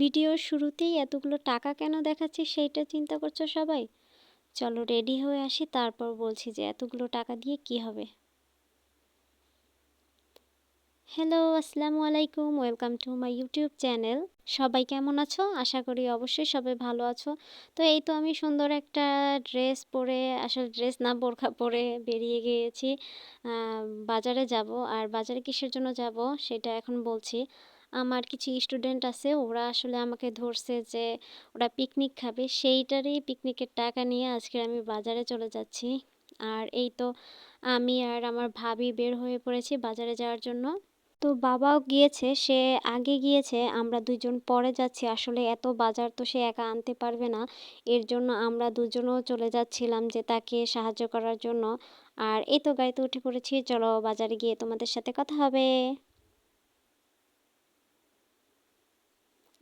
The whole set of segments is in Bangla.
ভিডিওর শুরুতেই এতগুলো টাকা কেন দেখাচ্ছে সেইটা চিন্তা করছ সবাই? চলো রেডি হয়ে আসি, তারপর বলছি যে এতগুলো টাকা দিয়ে কি হবে? হ্যালো, আসসালামু আলাইকুম, welcome to my YouTube channel. সবাই কেমন আছো? আশা করি অবশ্যই সবাই ভালো আছো। তো এই তো আমি সুন্দর একটা ড্রেস পরে, আসলে ড্রেস না, বোরখা পরে বেরিয়ে গিয়েছি। বাজারে যাব। আর বাজারে কিসের জন্য যাব সেটা এখন বলছি। আমার কিছু স্টুডেন্ট আছে, ওরা আসলে আমাকে ধরছে যে ওরা পিকনিক খাবে। সেইটারই পিকনিকের টাকা নিয়ে আজকে আমি বাজারে চলে যাচ্ছি। আর এই তো আমি আর আমার ভাবি বের হয়ে পড়েছি বাজারে যাওয়ার জন্য। তো বাবাও গিয়েছে, সে আগে গিয়েছে, আমরা দুজন পরে যাচ্ছি। আসলে এত বাজার তো সে একা আনতে পারবে না। এর জন্য আমরা দুজনও চলে যাচ্ছিলাম যে তাকে সাহায্য করার জন্য। আর এই তো গাড়িতে উঠে পড়েছি, চলো বাজারে গিয়ে তোমাদের সাথে কথা হবে।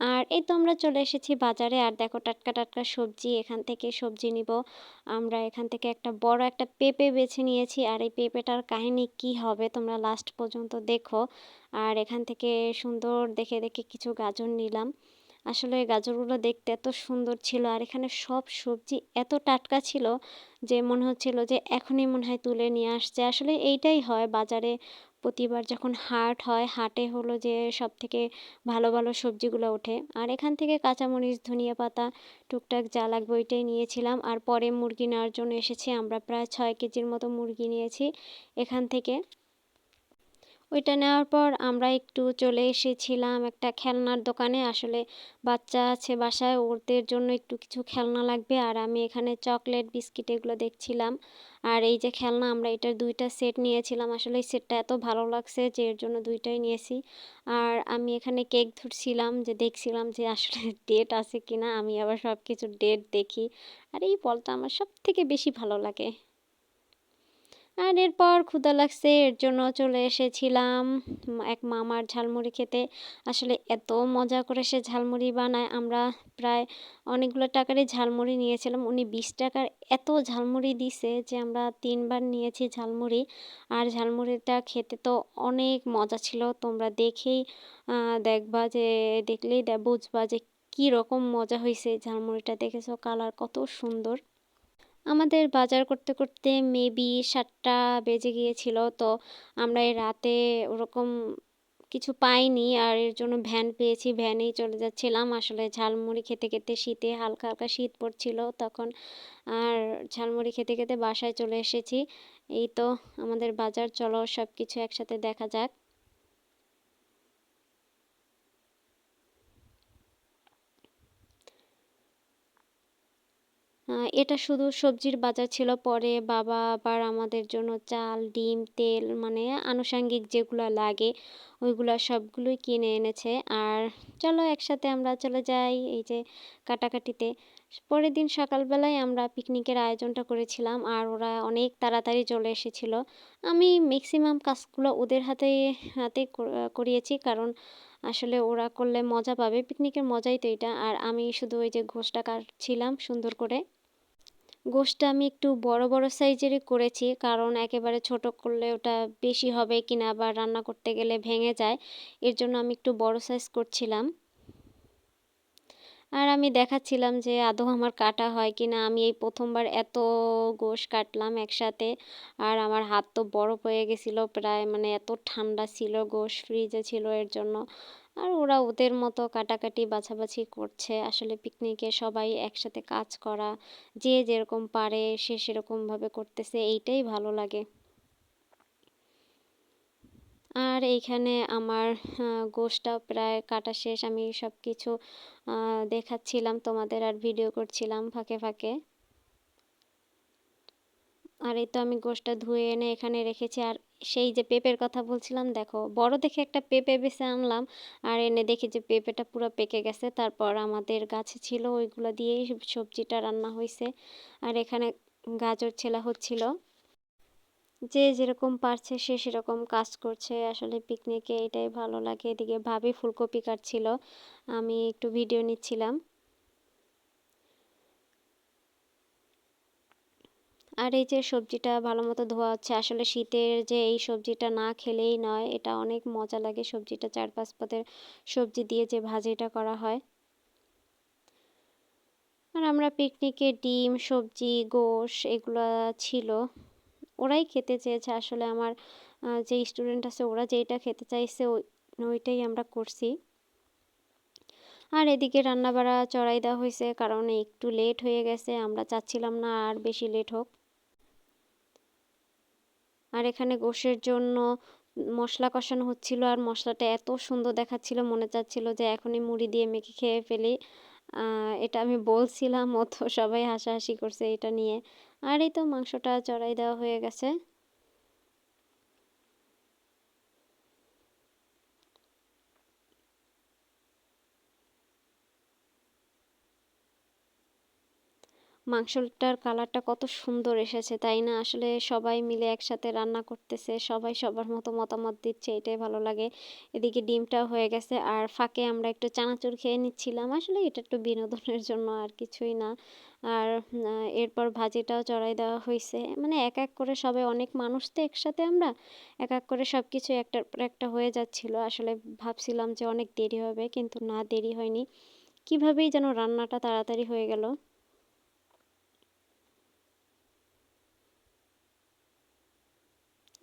আর এই তো আমরা চলে এসেছি বাজারে। আর দেখো টাটকা টাটকা সবজি, এখান থেকে সবজি নিব। আমরা এখান থেকে একটা বড় একটা পেঁপে বেছে নিয়েছি। আর এই পেঁপেটার কাহিনী কি হবে তোমরা লাস্ট পর্যন্ত দেখো। আর এখান থেকে সুন্দর দেখে দেখে কিছু গাজর নিলাম। আসলে গাজরগুলো দেখতে এত সুন্দর ছিল। আর এখানে সব সবজি এত টাটকা ছিল যে মনে হচ্ছিল যে এখনই মনে হয় তুলে নিয়ে আসছে। আসলে এইটাই হয় বাজারে প্রতিবার যখন হাট হয়, হাটে হলো যে সব থেকে ভালো ভালো সবজিগুলো ওঠে। আর এখান থেকে কাঁচামরিচ, ধনিয়া পাতা, টুকটাক যা লাগবে ওইটাই নিয়েছিলাম। আর পরে মুরগি নেওয়ার জন্য এসেছি। আমরা প্রায় ছয় কেজির মতো মুরগি নিয়েছি এখান থেকে। ওইটা নেওয়ার পর আমরা একটু চলে এসেছিলাম একটা খেলনার দোকানে। আসলে বাচ্চা আছে বাসায়, ওদের জন্য একটু কিছু খেলনা লাগবে। আর আমি এখানে চকলেট, বিস্কিট এগুলো দেখছিলাম। আর এই যে খেলনা, আমরা এটার দুইটা সেট নিয়েছিলাম। আসলে এই সেটটা এত ভালো লাগছে যে এর জন্য দুইটাই নিয়েছি। আর আমি এখানে কেক ধরছিলাম যে দেখছিলাম যে আসলে ডেট আছে কিনা। আমি আবার সব কিছু ডেট দেখি। আর এই বলটা আমার সব থেকে বেশি ভালো লাগে। আর এরপর ক্ষুদা লাগছে, এর জন্য চলে এসেছিলাম এক মামার ঝালমুড়ি খেতে। আসলে এত মজা করে সে ঝালমুড়ি বানায়, আমরা প্রায় অনেকগুলো টাকারই ঝালমুড়ি নিয়েছিলাম। উনি বিশ টাকার এত ঝালমুড়ি দিছে যে আমরা তিনবার নিয়েছি ঝালমুড়ি। আর ঝালমুড়িটা খেতে তো অনেক মজা ছিল। তোমরা দেখেই দেখবা যে, দেখলেই বুঝবা যে কী রকম মজা হয়েছে ঝালমুড়িটা। দেখেছ কালার কত সুন্দর। আমাদের বাজার করতে করতে মেবি সাতটা বেজে গিয়েছিল। তো আমরা এই রাতে ওরকম কিছু পাইনি, আর এর জন্য ভ্যান পেয়েছি, ভ্যানেই চলে যাচ্ছিলাম। আসলে ঝালমুড়ি খেতে খেতে শীতে হালকা হালকা শীত পড়ছিল তখন, আর ঝালমুড়ি খেতে খেতে বাসায় চলে এসেছি। এই তো আমাদের বাজার, চলো সব কিছু একসাথে দেখা যাক। এটা শুধু সবজির বাজার ছিল পরে বাবা আবার আমাদের জন্য চাল, ডিম, তেল মানে আনুষাঙ্গিক যেগুলো লাগে ওইগুলো সবগুলোই কিনে এনেছে। আর চলো একসাথে আমরা চলে যাই এই যে কাটাকাটিতে। পরের দিন সকালবেলায় আমরা পিকনিকের আয়োজনটা করেছিলাম আর ওরা অনেক তাড়াতাড়ি চলে এসেছিল। আমি ম্যাক্সিমাম কাজগুলো ওদের হাতে হাতে করিয়েছি কারণ আসলে ওরা করলে মজা পাবে। পিকনিকের মজাই তো এটা। আর আমি শুধু ওই যে ঘোষটা কাটছিলাম সুন্দর করে। গোশটা আমি একটু বড় বড় সাইজেরই করেছি, কারণ একেবারে ছোট করলে ওটা বেশি হবে কিনা বা রান্না করতে গেলে ভেঙে যায়, এর জন্য আমি একটু বড় সাইজ করছিলাম। আর আমি দেখাচ্ছিলাম যে আদৌ আমার কাটা হয় কি না আমি এই প্রথমবার এত গোশ কাটলাম একসাথে, আর আমার হাত তো বরফ হয়ে গেছিল, প্রায় মানে এত ঠান্ডা ছিল গোশ, ফ্রিজে ছিল এর জন্য। আর ওরা ওদের মতো কাটাকাটি বাছাবাছি করছে। আসলে পিকনিকে সবাই একসাথে কাজ করা, যে যেরকম পারে সে সেরকমভাবে করতেছে, এইটাই ভালো লাগে। আর এইখানে আমার গোশটা প্রায় কাটা শেষ। আমি সব কিছু দেখাচ্ছিলাম তোমাদের আর ভিডিও করছিলাম ফাঁকে ফাঁকে। আর এই তো আমি গোশটা ধুয়ে এনে এখানে রেখেছি। আর সেই যে পেঁপের কথা বলছিলাম, দেখো, বড় দেখে একটা পেঁপে বেছে আনলাম, আর এনে দেখি যে পেঁপেটা পুরো পেকে গেছে। তারপর আমাদের গাছে ছিল, ওইগুলো দিয়েই সবজিটা রান্না হয়েছে আর এখানে গাজর ছেলা হচ্ছিল। যে যেরকম পারছে, সে সেরকম কাজ করছে। আসলে পিকনিকে এটাই ভালো লাগে। এদিকে ভাবি ফুলকপি কাটছিল। আমি একটু ভিডিও নিচ্ছিলাম। আর এই যে সবজিটা ভালো মতো ধোয়া হচ্ছে, আসলে শীতের যে এই সবজিটা না খেলেই নয়, এটা অনেক মজা লাগে সবজিটা চার পাঁচ পদের সবজি দিয়ে যে ভাজিটা করা হয়। আর আমরা পিকনিকে ডিম, সবজি, গোশ এগুলো ছিল, ওরাই খেতে চেয়েছে। আসলে আমার যে স্টুডেন্ট আছে ওরা যেটা খেতে চাইছে ওই, ওইটাই আমরা করছি। আর এদিকে রান্নাবাড়া চড়াই দেওয়া হয়েছে কারণ একটু লেট হয়ে গেছে, আমরা চাচ্ছিলাম না আর বেশি লেট হোক। আর এখানে গোশের জন্য মশলা কষানো হচ্ছিল আর মশলাটা এত সুন্দর দেখাচ্ছিল, মনে চাচ্ছিল যে এখনই মুড়ি দিয়ে মেখে খেয়ে ফেলি। এটা আমি বলছিলাম, অত সবাই হাসাহাসি করছে এটা নিয়ে। আর এই তো মাংসটা চড়াই দেওয়া হয়ে গেছে। মাংসটার কালারটা কত সুন্দর এসেছে, তাই না? আসলে সবাই মিলে একসাথে রান্না করতেছে, সবাই সবার মতো মতামত দিচ্ছে, এটাই ভালো লাগে। এদিকে ডিমটাও হয়ে গেছে, আর ফাঁকে আমরা একটু চানাচুর খেয়ে নিচ্ছিলাম। আসলে এটা একটু বিনোদনের জন্য আর কিছুই না। আর এরপর ভাজিটাও চড়াই দেওয়া হয়েছে মানে এক এক করে সবাই অনেক মানুষ তো একসাথে আমরা, এক এক করে সব কিছু একটার পর একটা হয়ে যাচ্ছিল। আসলে ভাবছিলাম যে অনেক দেরি হবে, কিন্তু না দেরি হয়নি। কিভাবেই যেন রান্নাটা তাড়াতাড়ি হয়ে গেল।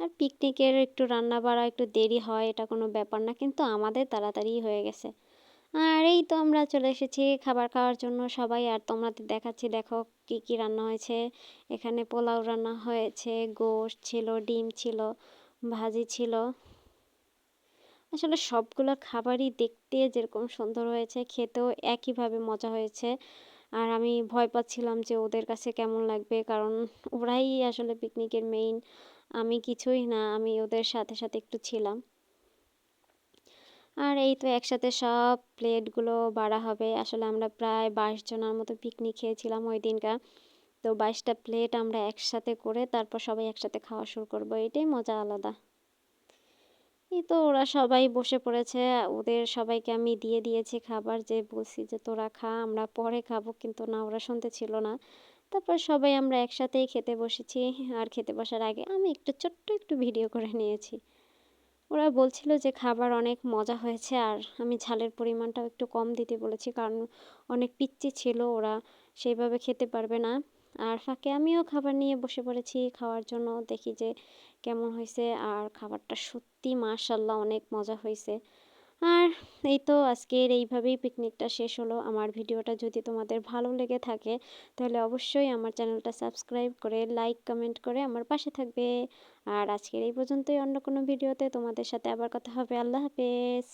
আর পিকনিকের একটু রান্না বাড়া একটু দেরি হয়, এটা কোনো ব্যাপার না, কিন্তু আমাদের তাড়াতাড়ি হয়ে গেছে। আর এই তো আমরা চলে এসেছি খাবার খাওয়ার জন্য সবাই, আর তোমাদের দেখাচ্ছি, দেখো কি কি রান্না হয়েছে। এখানে পোলাও রান্না হয়েছে, গোশ ছিল, ডিম ছিল, ভাজি ছিল। আসলে সবগুলো খাবারই দেখতে যেরকম সুন্দর হয়েছে, খেতেও একইভাবে মজা হয়েছে। আর আমি ভয় পাচ্ছিলাম যে ওদের কাছে কেমন লাগবে, কারণ ওরাই আসলে পিকনিকের মেইন আমি কিছুই না, আমি ওদের সাথে সাথে একটু ছিলাম। আর এই তো একসাথে সব প্লেটগুলো বাড়া হবে। আসলে আমরা প্রায় বাইশ জনের মতো পিকনিক খেয়েছিলাম ওই দিনটা তো বাইশটা প্লেট আমরা একসাথে করে তারপর সবাই একসাথে খাওয়া শুরু করব। এটাই মজা আলাদা। এই তো ওরা সবাই বসে পড়েছে। ওদের সবাইকে আমি দিয়ে দিয়েছি খাবার। যে বলছি যে তোরা খা, আমরা পরে খাব। কিন্তু না, ওরা শুনতে ছিল না। তারপর সবাই আমরা একসাথেই খেতে বসেছি, আর খেতে বসার আগে আমি একটু ছোট্ট একটু ভিডিও করে নিয়েছি। ওরা বলছিল যে খাবার অনেক মজা হয়েছে, আর আমি ঝালের পরিমাণটাও একটু কম দিতে বলেছি, কারণ অনেক পিচ্ছি ছিল ওরা, সেইভাবে খেতে পারবে না। আর ফাঁকে আমিও খাবার নিয়ে বসে পড়েছি, খাওয়ার জন্য দেখি যে কেমন হয়েছে, আর খাবারটা সত্যি মাশাল্লাহ অনেক মজা হয়েছে। আর এই তো আজকের এইভাবেই পিকনিকটা শেষ হলো। আমার ভিডিওটা যদি তোমাদের ভালো লেগে থাকে, তাহলে অবশ্যই আমার চ্যানেলটা সাবস্ক্রাইব করে, লাইক, কমেন্ট করে আমার পাশে থাকবে। আর আজকের এই পর্যন্তই। অন্য কোনো ভিডিওতে তোমাদের সাথে আবার কথা হবে। আল্লাহ হাফেজ।